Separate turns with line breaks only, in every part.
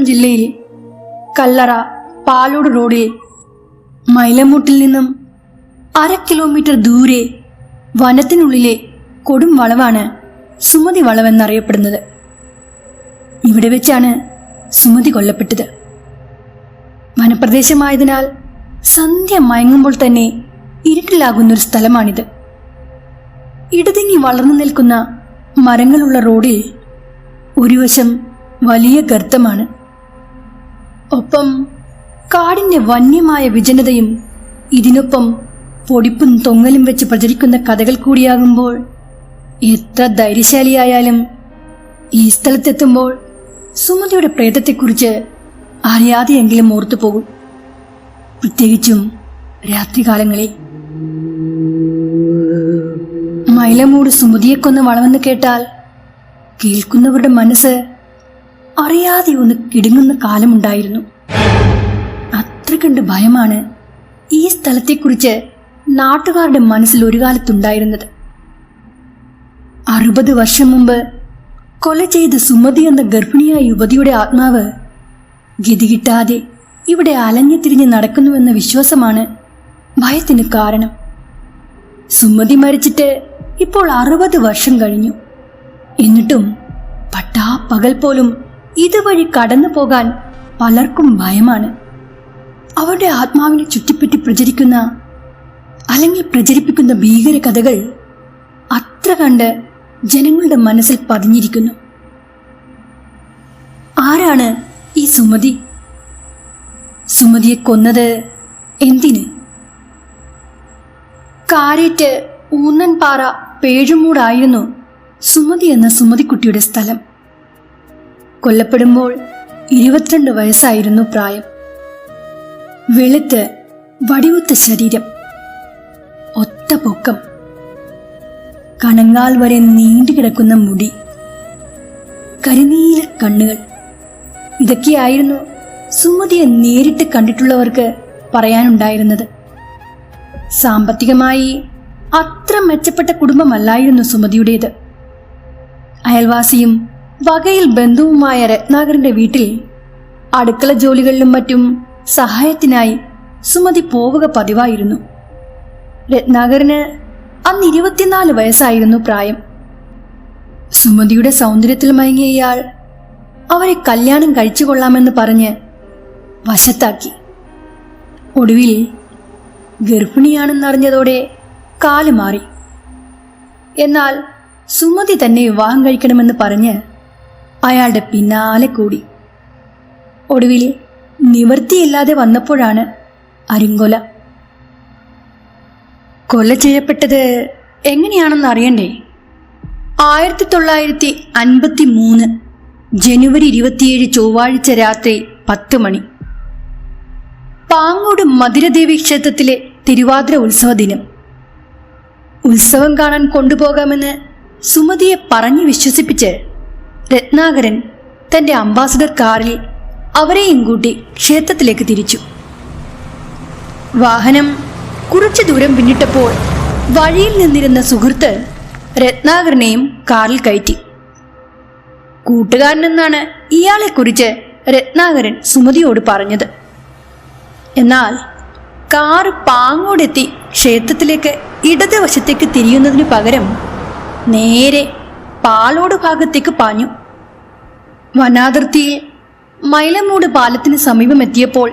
തിരുവനന്തപുരം ജില്ലയിൽ കല്ലറ പാലോട് റോഡിൽ മൈലമൂട്ടിൽ നിന്നും അര കിലോമീറ്റർ ദൂരെ വനത്തിനുള്ളിലെ കൊടും വളവാണ് സുമതി വളവെന്നറിയപ്പെടുന്നത്. ഇവിടെ വെച്ചാണ് സുമതി കൊല്ലപ്പെട്ടത്. വനപ്രദേശമായതിനാൽ സന്ധ്യ മയങ്ങുമ്പോൾ തന്നെ ഇരുട്ടിലാകുന്നൊരു സ്ഥലമാണിത്. ഇടതിങ്ങി വളർന്നു നിൽക്കുന്ന മരങ്ങളുള്ള റോഡിൽ ഒരു വശം വലിയ ഗർത്തമാണ്. ഒപ്പം കാടിന്റെ വന്യമായ വിജനതയും ഇതിനൊപ്പം പൊടിപ്പും തൊങ്ങലും വെച്ച് പ്രചരിക്കുന്ന കഥകൾ കൂടിയാകുമ്പോൾ എത്ര ധൈര്യശാലിയായാലും ഈ സ്ഥലത്തെത്തുമ്പോൾ സുമതിയുടെ പ്രേതത്തെക്കുറിച്ച് അറിയാതെയെങ്കിലും ഓർത്തു പോകും. പ്രത്യേകിച്ചും രാത്രികാലങ്ങളിൽ. മൈലമൂട് സുമതിയെ കൊന്ന് വളമെന്ന് കേട്ടാൽ കേൾക്കുന്നവരുടെ മനസ്സ് അറിയാതെ ഒന്ന് കിടുങ്ങുന്ന കാലമുണ്ടായിരുന്നു. അത്ര കണ്ട് ഭയമാണ് ഈ സ്ഥലത്തെക്കുറിച്ച് നാട്ടുകാരുടെ മനസ്സിൽ ഒരു കാലത്തുണ്ടായിരുന്നത്. അറുപത് വർഷം മുമ്പ് കൊല ചെയ്ത സുമതി എന്ന ഗർഭിണിയായ യുവതിയുടെ ആത്മാവ് ഗതി കിട്ടാതെ ഇവിടെ അലഞ്ഞു തിരിഞ്ഞ് നടക്കുന്നുവെന്ന വിശ്വാസമാണ് ഭയത്തിന് കാരണം. സുമതി മരിച്ചിട്ട് ഇപ്പോൾ അറുപത് വർഷം കഴിഞ്ഞു. എന്നിട്ടും പട്ടാ പകൽ പോലും ഇതുവഴി കടന്നു പോകാൻ പലർക്കും ഭയമാണ്. അവരുടെ ആത്മാവിനെ ചുറ്റിപ്പറ്റി പ്രചരിക്കുന്ന അല്ലെങ്കിൽ പ്രചരിപ്പിക്കുന്ന ഭീകര കഥകൾ അത്ര കണ്ട് ജനങ്ങളുടെ മനസ്സിൽ പതിഞ്ഞിരിക്കുന്നു. ആരാണ് ഈ സുമതി? സുമതിയെ കൊന്നത് എന്തിന്? കാരേറ്റ് ഊന്നൻപാറ പേഴുമൂടായിരുന്നു സുമതി എന്ന സുമതിക്കുട്ടിയുടെ സ്ഥലം. കൊല്ലപ്പെടുമ്പോൾ ഇരുപത്തിരണ്ട് വയസ്സായിരുന്നു പ്രായം. വെളുത്ത് വടിവുത്ത ശരീരം ഒത്ത പൊക്കം കണങ്ങാൽ വരെ നീണ്ടുകിടക്കുന്ന മുടി കരിനീല കണ്ണുകൾ. ഇതൊക്കെയായിരുന്നു സുമതിയെ നേരിട്ട് കണ്ടിട്ടുള്ളവർക്ക് പറയാനുണ്ടായിരുന്നത്. സാമ്പത്തികമായി അത്ര മെച്ചപ്പെട്ട കുടുംബമല്ലായിരുന്നു സുമതിയുടേത്. അയൽവാസിയും വകയിൽ ബന്ധുവുമായ രത്നാകരന്റെ വീട്ടിൽ അടുക്കള ജോലികളിലും മറ്റും സഹായത്തിനായി സുമതി പോവുക പതിവായിരുന്നു. രത്നാകരന് അന്ന് ഇരുപത്തിനാല് വയസ്സായിരുന്നു പ്രായം. സുമതിയുടെ സൗന്ദര്യത്തിൽ മയങ്ങിയ ഇയാൾ അവരെ കല്യാണം കഴിച്ചു കൊള്ളാമെന്ന് പറഞ്ഞ് വശത്താക്കി. ഒടുവിൽ ഗർഭിണിയാണെന്നറിഞ്ഞതോടെ കാൽ മാറി എന്നാൽ സുമതി തന്നെ വിവാഹം കഴിക്കണമെന്ന് പറഞ്ഞ് അയാളുടെ പിന്നാലെ കൂടി. ഒടുവിൽ നിവൃത്തിയില്ലാതെ വന്നപ്പോഴാണ് അരിങ്കൊല കൊല ചെയ്യപ്പെട്ടത് എങ്ങനെയാണെന്ന് അറിയണ്ടേ? ആയിരത്തി തൊള്ളായിരത്തി അൻപത്തി മൂന്ന് ജനുവരി ഇരുപത്തിയേഴ് ചൊവ്വാഴ്ച രാത്രി പത്ത് മണി. പാങ്ങോട് മധുരദേവി ക്ഷേത്രത്തിലെ തിരുവാതിര ഉത്സവ ദിനം. ഉത്സവം കാണാൻ കൊണ്ടുപോകാമെന്ന് സുമതിയെ പറഞ്ഞു വിശ്വസിപ്പിച്ച് രത്നാകരൻ തന്റെ അംബാസഡർ കാറിൽ അവരെയും കൂട്ടി ക്ഷേത്രത്തിലേക്ക് തിരിച്ചു. വാഹനം കുറച്ചു ദൂരം പിന്നിട്ടപ്പോൾ വഴിയിൽ നിന്നിരുന്ന സുഹൃത്ത് രത്നാകരനെയും കാറിൽ കയറ്റി. കൂട്ടുകാരനെന്നാണ് ഇയാളെക്കുറിച്ച് രത്നാകരൻ സുമതിയോട് പറഞ്ഞത്. എന്നാൽ കാർ പാങ്ങോടെത്തി ക്ഷേത്രത്തിലേക്ക് ഇടതുവശത്തേക്ക് തിരിയുന്നതിനു പകരം നേരെ പാലോട് ഭാഗത്തേക്ക് പാഞ്ഞു. വനാതിർത്തിയിൽ മൈലമൂട് പാലത്തിന് സമീപമെത്തിയപ്പോൾ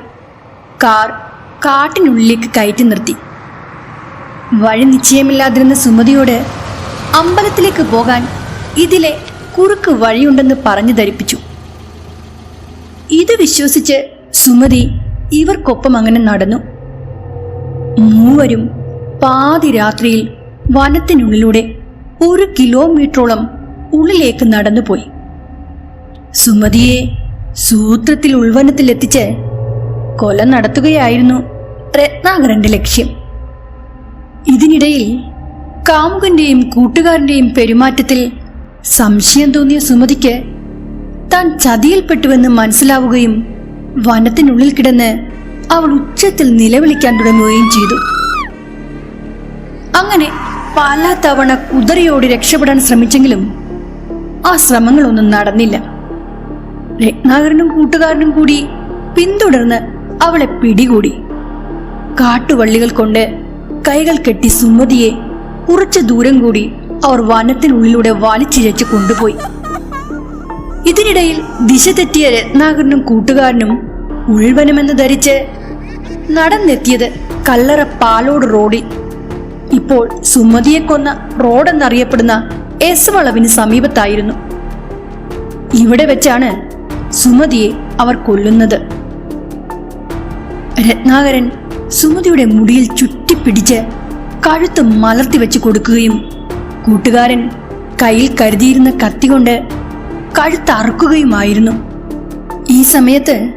കാർ കാട്ടിനുള്ളിലേക്ക് കയറ്റി നിർത്തി. വഴി നിശ്ചയമില്ലാതിരുന്ന സുമതിയോട് അമ്പലത്തിലേക്ക് പോകാൻ ഇതിലെ കുറുക്ക് വഴിയുണ്ടെന്ന് പറഞ്ഞു ധരിപ്പിച്ചു. ഇത് വിശ്വസിച്ച് സുമതി ഇവർക്കൊപ്പം അങ്ങനെ നടന്നു. മൂവരും പാതി രാത്രിയിൽ വനത്തിനുള്ളിലൂടെ ഒരു കിലോമീറ്ററോളം ഉള്ളിലേക്ക് നടന്നുപോയി. സുമതിയെ സൂത്രത്തിൽ ഉൾവനത്തിലെത്തിച്ച് കൊല നടത്തുകയായിരുന്നു രത്നാകരന്റെ ലക്ഷ്യം. ഇതിനിടയിൽ കാമുകന്റെയും കൂട്ടുകാരന്റെയും പെരുമാറ്റത്തിൽ സംശയം തോന്നിയ സുമതിക്ക് താൻ ചതിയിൽപ്പെട്ടുവെന്ന് മനസ്സിലാവുകയും വനത്തിനുള്ളിൽ കിടന്ന് അവൾ ഉച്ചത്തിൽ നിലവിളിക്കാൻ തുടങ്ങുകയും ചെയ്തു. അങ്ങനെ പല തവണ കുതിരയോട് രക്ഷപ്പെടാൻ ശ്രമിച്ചെങ്കിലും ആ ശ്രമങ്ങളൊന്നും നടന്നില്ല. രത്നാകരനും കൂട്ടുകാരനും കൂടി പിന്തുടർന്ന് അവളെ പിടികൂടി. കാട്ടുവള്ളികൾ കൊണ്ട് കൈകൾ കെട്ടി സുമതിയെ കുറച്ചു ദൂരം കൂടി അവർ വനത്തിനുള്ളിലൂടെ വലിച്ചിഴച്ച് കൊണ്ടുപോയി. ഇതിനിടയിൽ ദിശ തെറ്റിയ രത്നാകരനും കൂട്ടുകാരനും ഉൾവനമെന്ന് ധരിച്ച് നടന്നെത്തിയത് കല്ലറ പാലോട് റോഡിൽ. ഇപ്പോൾ സുമതിയെ കൊന്ന റോഡെന്നറിയപ്പെടുന്ന എസ് വളവിന് സമീപത്തായിരുന്നു. ഇവിടെ വെച്ചാണ് സുമതിയെ അവർ കൊല്ലുന്നത്. രത്നാകരൻ സുമതിയുടെ മുടിയിൽ ചുറ്റിപ്പിടിച്ച് കഴുത്ത് മലർത്തി വെച്ച് കൊടുക്കുകയും കൂട്ടുകാരൻ കയ്യിൽ കരുതിയിരുന്ന കത്തി കൊണ്ട് അറുക്കുകയുമായിരുന്നു. ഈ സമയത്ത്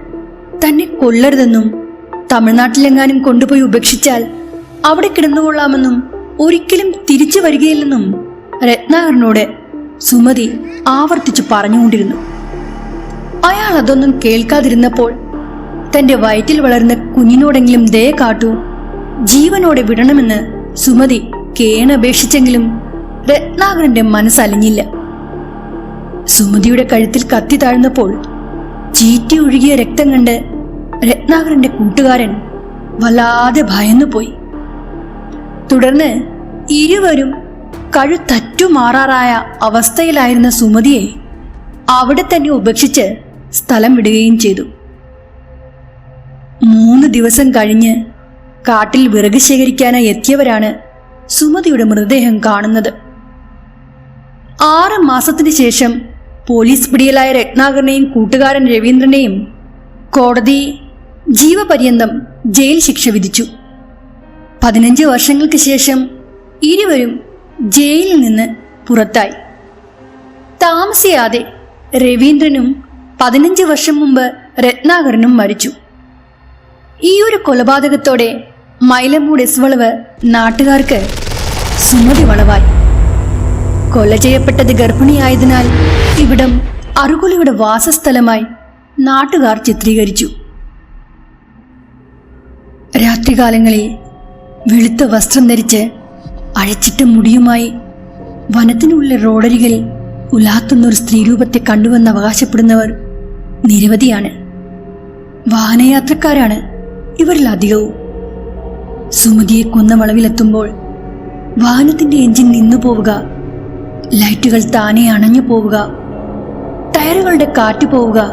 തന്നെ കൊല്ലരുതെന്നും തമിഴ്നാട്ടിലെങ്ങാനും കൊണ്ടുപോയി ഉപേക്ഷിച്ചാൽ അവിടെ കിടന്നുകൊള്ളാമെന്നും ഒരിക്കലും തിരിച്ചു വരികയില്ലെന്നും രത്നാകരനോട് സുമതി ആവർത്തിച്ചു പറഞ്ഞുകൊണ്ടിരുന്നു. അയാൾ അതൊന്നും കേൾക്കാതിരുന്നപ്പോൾ തന്റെ വയറ്റിൽ വളർന്ന കുഞ്ഞിനോടെങ്കിലും ദയ കാട്ടൂ. ജീവനോടെ വിടണമെന്ന് സുമതി കേണപേക്ഷിച്ചെങ്കിലും രത്നാകരന്റെ മനസ്സലിഞ്ഞില്ല. സുമതിയുടെ കഴുത്തിൽ കത്തി താഴ്ന്നപ്പോൾ ചീറ്റി ഒഴുകിയ രക്തം കണ്ട് രത്നാകരന്റെ കൂട്ടുകാരൻ വല്ലാതെ ഭയന്നുപോയി. തുടർന്ന് ഇരുവരും കഴുത്തറ്റുമാറാറായ അവസ്ഥയിലായിരുന്ന സുമതിയെ അവിടെ തന്നെ ഉപേക്ഷിച്ച് സ്ഥലം വിടുകയും ചെയ്തു. മൂന്ന് ദിവസം കഴിഞ്ഞ് കാട്ടിൽ വിറക് ശേഖരിക്കാനായി എത്തിയവരാണ് സുമതിയുടെ മൃതദേഹം കാണുന്നത്. ആറ് മാസത്തിന് ശേഷം പോലീസ് പിടിയിലായ രത്നാകരനെയും കൂട്ടുകാരൻ രവീന്ദ്രനെയും കോടതി ജീവപര്യന്തം ജയിൽ ശിക്ഷ വിധിച്ചു. പതിനഞ്ച് വർഷങ്ങൾക്ക് ശേഷം ഇരുവരും ജയിലിൽ നിന്ന് പുറത്തായി. താമസിയാതെ രവീന്ദ്രനും പതിനഞ്ച് വർഷം മുമ്പ് രത്നാകരനും മരിച്ചു. ഈ ഒരു കൊലപാതകത്തോടെ മൈലമൂട് എസ്വളവ് നാട്ടുകാർക്ക് സുമതി വളവായി. കൊല ചെയ്യപ്പെട്ടത് ഗർഭിണിയായതിനാൽ ഇവിടം അറുകുലയുടെ വാസസ്ഥലമായി നാട്ടുകാർ ചിത്രീകരിച്ചു. രാത്രികാലങ്ങളിൽ വെളുത്ത വസ്ത്രം ധരിച്ച് അഴച്ചിട്ട മുടിയുമായി വനത്തിനുള്ളിലെ റോഡരികിൽ ഉലാത്തുന്ന ഒരു സ്ത്രീരൂപത്തെ കണ്ടുവെന്ന് അവകാശപ്പെടുന്നവർ നിരവധിയാണ്. വാഹനയാത്രക്കാരാണ് ഇവരിൽ അധികവും. സുമതിയെ കൊന്ന വളവിലെത്തുമ്പോൾ വാഹനത്തിന്റെ എഞ്ചിൻ നിന്നു പോവുക ലൈറ്റുകൾ താനെ അണഞ്ഞു പോവുക ടയറുകളുടെ കാറ്റ് പോവുക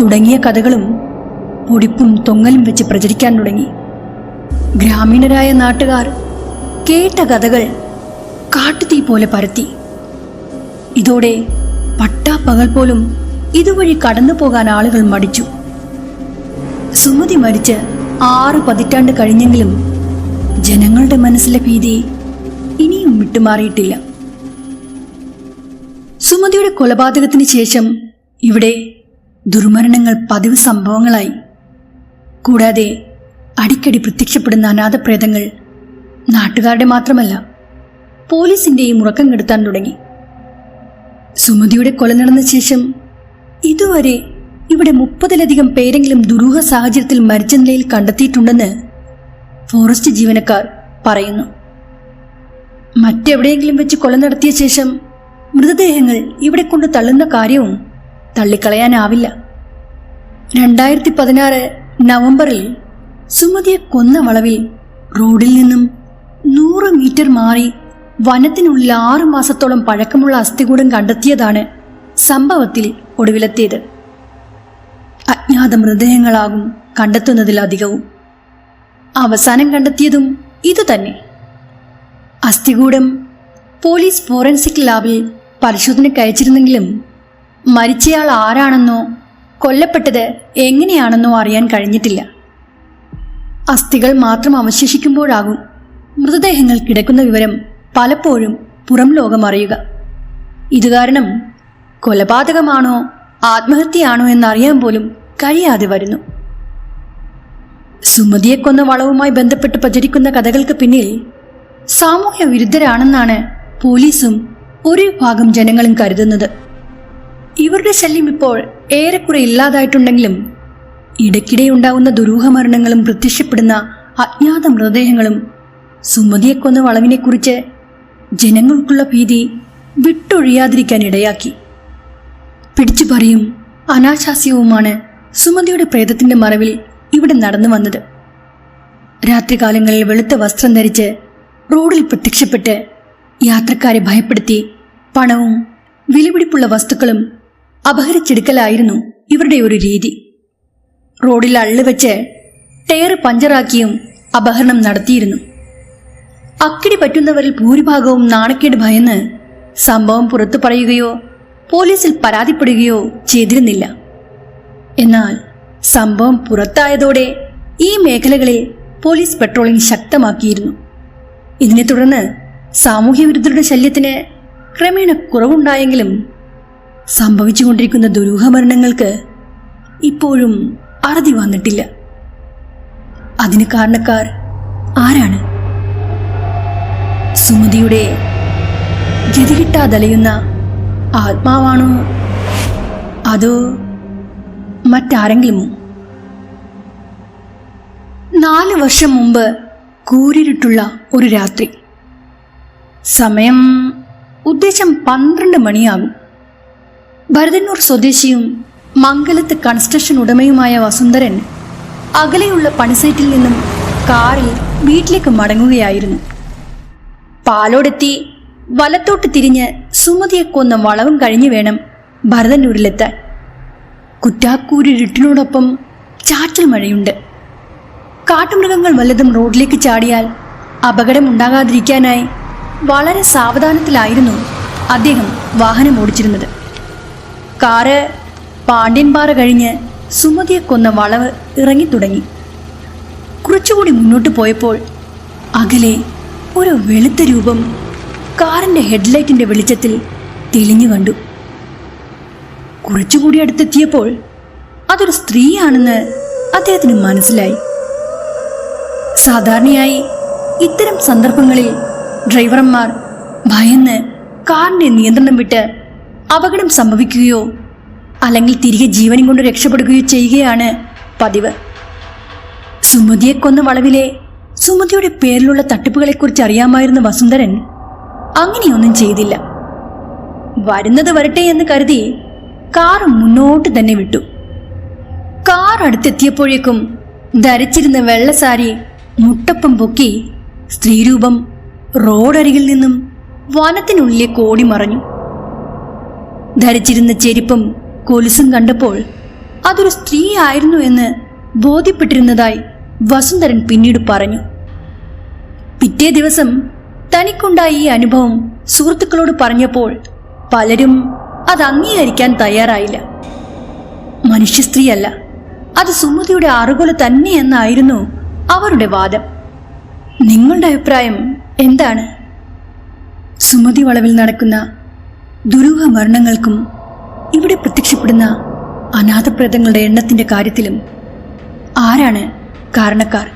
തുടങ്ങിയ കഥകളും പൊടിപ്പും തൊങ്ങലും വെച്ച് പ്രചരിക്കാൻ തുടങ്ങി. ഗ്രാമീണരായ നാട്ടുകാർ കേട്ട കഥകൾ കാട്ടുതീ പോലെ പരത്തി. ഇതോടെ പട്ടാപ്പകൽ പോലും ഇതുവഴി കടന്നു പോകാൻ ആളുകൾ മടിച്ചു. സുമതി മരിച്ച് ആറ് പതിറ്റാണ്ട് കഴിഞ്ഞെങ്കിലും ജനങ്ങളുടെ മനസ്സിലെ ഭീതി ഇനിയും വിട്ടുമാറിയിട്ടില്ല. സുമതിയുടെ കൊലപാതകത്തിന് ശേഷം ഇവിടെ ദുർമരണങ്ങൾ പതിവ് സംഭവങ്ങളായി. കൂടാതെ അടിക്കടി പ്രത്യക്ഷപ്പെടുന്ന അനാഥപ്രേതങ്ങൾ നാട്ടുകാരുടെ മാത്രമല്ല പോലീസിന്റെയും ഉറക്കം കെടുത്താൻ തുടങ്ങി. സുമതിയുടെ കൊല നടന്ന ശേഷം ഇതുവരെ ഇവിടെ മുപ്പതിലധികം പേരെങ്കിലും ദുരൂഹ സാഹചര്യത്തിൽ മരിച്ച നിലയിൽ കണ്ടെത്തിയിട്ടുണ്ടെന്ന് ഫോറസ്റ്റ് ജീവനക്കാർ പറയുന്നു. മറ്റെവിടെയെങ്കിലും വെച്ച് കൊല നടത്തിയ ശേഷം മൃതദേഹങ്ങൾ ഇവിടെ കൊണ്ട് തള്ളുന്ന കാര്യവും തള്ളിക്കളയാനാവില്ല. രണ്ടായിരത്തി പതിനാറ് നവംബറിൽ സുമതിയെ കൊന്ന വളവിൽ റോഡിൽ നിന്നും നൂറ് മീറ്റർ മാറി വനത്തിനുള്ളിൽ ആറു മാസത്തോളം പഴക്കമുള്ള അസ്ഥികൂടം കണ്ടെത്തിയതാണ് സംഭവത്തിൽ ഒടുവിലെത്തിയത്. അജ്ഞാത മൃതദേഹങ്ങളാകും കണ്ടെത്തുന്നതിലധികവും. അവസാനം കണ്ടെത്തിയതും ഇതുതന്നെ. അസ്ഥികൂടം പോലീസ് ഫോറൻസിക് ലാബിൽ പരിശോധനയ്ക്ക് അയച്ചിരുന്നെങ്കിലും മരിച്ചയാൾ ആരാണെന്നോ കൊല്ലപ്പെട്ടത് എങ്ങനെയാണെന്നോ അറിയാൻ കഴിഞ്ഞിട്ടില്ല. അസ്ഥികൾ മാത്രം അവശേഷിക്കുമ്പോഴാകും മൃതദേഹങ്ങൾ കിടക്കുന്ന വിവരം പലപ്പോഴും പുറം ലോകം അറിയുക. ഇത് കാരണം കൊലപാതകമാണോ ആത്മഹത്യയാണോ എന്നറിയാൻ പോലും കഴിയാതെ വരുന്നു. സുമതിയെ കൊന്ന വളവുമായി ബന്ധപ്പെട്ട് പ്രചരിക്കുന്ന കഥകൾക്ക് പിന്നിൽ സാമൂഹ്യ വിരുദ്ധരാണെന്നാണ് പോലീസും ഒരു വിഭാഗം ജനങ്ങളും കരുതുന്നത്. ഇവരുടെ ശല്യം ഇപ്പോൾ ഏറെക്കുറെ ഇല്ലാതായിട്ടുണ്ടെങ്കിലും ഇടയ്ക്കിടെ ഉണ്ടാകുന്ന ദുരൂഹമരണങ്ങളും പ്രത്യക്ഷപ്പെടുന്ന അജ്ഞാത മൃതദേഹങ്ങളും സുമതിയെ കൊന്ന വളവിനെക്കുറിച്ച് ജനങ്ങൾക്കുള്ള ഭീതി വിട്ടൊഴിയാതിരിക്കാൻ ഇടയാക്കി. പിടിച്ചു പറയും. അനാശാസ്യവുമാണ് സുമതിയുടെ പ്രേതത്തിന്റെ മറവിൽ ഇവിടെ നടന്നു വന്നത്. രാത്രികാലങ്ങളിൽ വെളുത്ത വസ്ത്രം ധരിച്ച് റോഡിൽ പ്രത്യക്ഷപ്പെട്ട് യാത്രക്കാരെ ഭയപ്പെടുത്തി പണവും വിലപിടിപ്പുള്ള വസ്തുക്കളും അപഹരിച്ചെടുക്കലായിരുന്നു ഇവരുടെ ഒരു രീതി. റോഡിൽ അള്ളുവെച്ച് ടയർ പഞ്ചറാക്കിയും അപഹരണം നടത്തിയിരുന്നു. അക്കിടി പറ്റുന്നവരിൽ ഭൂരിഭാഗവും നാണക്കേട് ഭയന്ന് സംഭവം പുറത്തു പറയുകയോ പോലീസിൽ പരാതിപ്പെടുകയോ ചെയ്തിരുന്നില്ല. എന്നാൽ സംഭവം പുറത്തായതോടെ ഈ മേഖലകളിൽ പോലീസ് പെട്രോളിംഗ് ശക്തമാക്കിയിരുന്നു. ഇതിനെ തുടർന്ന് സാമൂഹ്യ വിരുദ്ധരുടെ ശല്യത്തിന് ക്രമേണ കുറവുണ്ടായെങ്കിലും സംഭവിച്ചുകൊണ്ടിരിക്കുന്ന ദുരൂഹമരണങ്ങൾക്ക് ഇപ്പോഴും അറുതി വന്നിട്ടില്ല. അതിന് കാരണക്കാർ ആരാണ്? സുമതിയുടെ ഗതികിട്ടാതലയുന്ന ആത്മാവാണോ? അതോ മറ്റാരെങ്കിലും? നാല് വർഷം മുമ്പ് കൂരിരുട്ടുള്ള ഒരു രാത്രി. സമയം ഉദ്ദേശം പന്ത്രണ്ട് മണിയാകും. ഭരതന്നൂർ സ്വദേശിയും മംഗലത്ത് കൺസ്ട്രക്ഷൻ ഉടമയുമായ വസുന്ധരൻ അകലെയുള്ള പണിസൈറ്റിൽ നിന്നും കാറിൽ വീട്ടിലേക്ക് മടങ്ങുകയായിരുന്നു. പാലോടെത്തി വലത്തോട്ട് തിരിഞ്ഞ് സുമതിയെ കൊന്ന വളവും കഴിഞ്ഞു വേണം ഭരതന്നൂരിലെത്താൻ കുറ്റാക്കൂരിരുട്ടിനോടൊപ്പം ചാറ്റൽ മഴയുണ്ട്. കാട്ടുമൃഗങ്ങൾ വല്ലതും റോഡിലേക്ക് ചാടിയാൽ അപകടം ഉണ്ടാകാതിരിക്കാനായി വളരെ സാവധാനത്തിലായിരുന്നു അദ്ദേഹം വാഹനം ഓടിച്ചിരുന്നത്. കാറ് പാണ്ഡ്യൻപാറ കഴിഞ്ഞ് സുമതിയെ കൊന്ന വളവ് ഇറങ്ങിത്തുടങ്ങി. കുറച്ചുകൂടി മുന്നോട്ട് പോയപ്പോൾ അകലെ ഒരു വെളുത്ത രൂപം കാറിന്റെ ഹെഡ്ലൈറ്റിന്റെ വെളിച്ചത്തിൽ തെളിഞ്ഞു കണ്ടു. കുറച്ചുകൂടി അടുത്തെത്തിയപ്പോൾ അതൊരു സ്ത്രീയാണെന്ന് അദ്ദേഹത്തിന് മനസ്സിലായി. സാധാരണയായി ഇത്തരം സന്ദർഭങ്ങളിൽ ഡ്രൈവർമാർ ഭയന്ന് കാറിന്റെ നിയന്ത്രണം വിട്ട് അപകടം സംഭവിക്കുകയോ അല്ലെങ്കിൽ തിരികെ ജീവനും കൊണ്ട് രക്ഷപ്പെടുകയോ ചെയ്യുകയാണ് പതിവ്. സുമതിയെ കൊന്ന വളവിലെ സുമതിയുടെ പേരിലുള്ള തട്ടിപ്പുകളെക്കുറിച്ച് അറിയാമായിരുന്ന വസുന്ധരൻ അങ്ങനെയൊന്നും ചെയ്തില്ല. വരുന്നത് വരട്ടെ എന്ന് കരുതി കാർ മുന്നോട്ട് തന്നെ വിട്ടു. കാർ അടുത്തെത്തിയപ്പോഴേക്കും ധരിച്ചിരുന്ന വെള്ളസാരി മുട്ടപ്പം പൊക്കി സ്ത്രീരൂപം റോഡരികിൽ നിന്നും വനത്തിനുള്ളിലെ ഓടി മറഞ്ഞു. ധരിച്ചിരുന്ന ചെരുപ്പും കൊലുസും കണ്ടപ്പോൾ അതൊരു സ്ത്രീ ആയിരുന്നു എന്ന് ബോധ്യപ്പെട്ടിരുന്നതായി വസുന്ധരൻ പിന്നീട് പറഞ്ഞു. പിറ്റേ ദിവസം തനിക്കുണ്ടായ ഈ അനുഭവം സുഹൃത്തുക്കളോട് പറഞ്ഞപ്പോൾ പലരും അത് അംഗീകരിക്കാൻ തയ്യാറായില്ല. മനുഷ്യ സ്ത്രീയല്ല അത് സുമതിയുടെ അറുകൊല തന്നെയെന്നായിരുന്നു അവരുടെ വാദം. നിങ്ങളുടെ അഭിപ്രായം എന്താണ്? സുമതി വളവിൽ നടക്കുന്ന ദുരൂഹ മരണങ്ങൾക്കും ഇവിടെ പ്രത്യക്ഷപ്പെടുന്ന അനാഥപ്രേതങ്ങളുടെ എണ്ണത്തിന്റെ കാര്യത്തിലും ആരാണ് കാരണക്കാർ?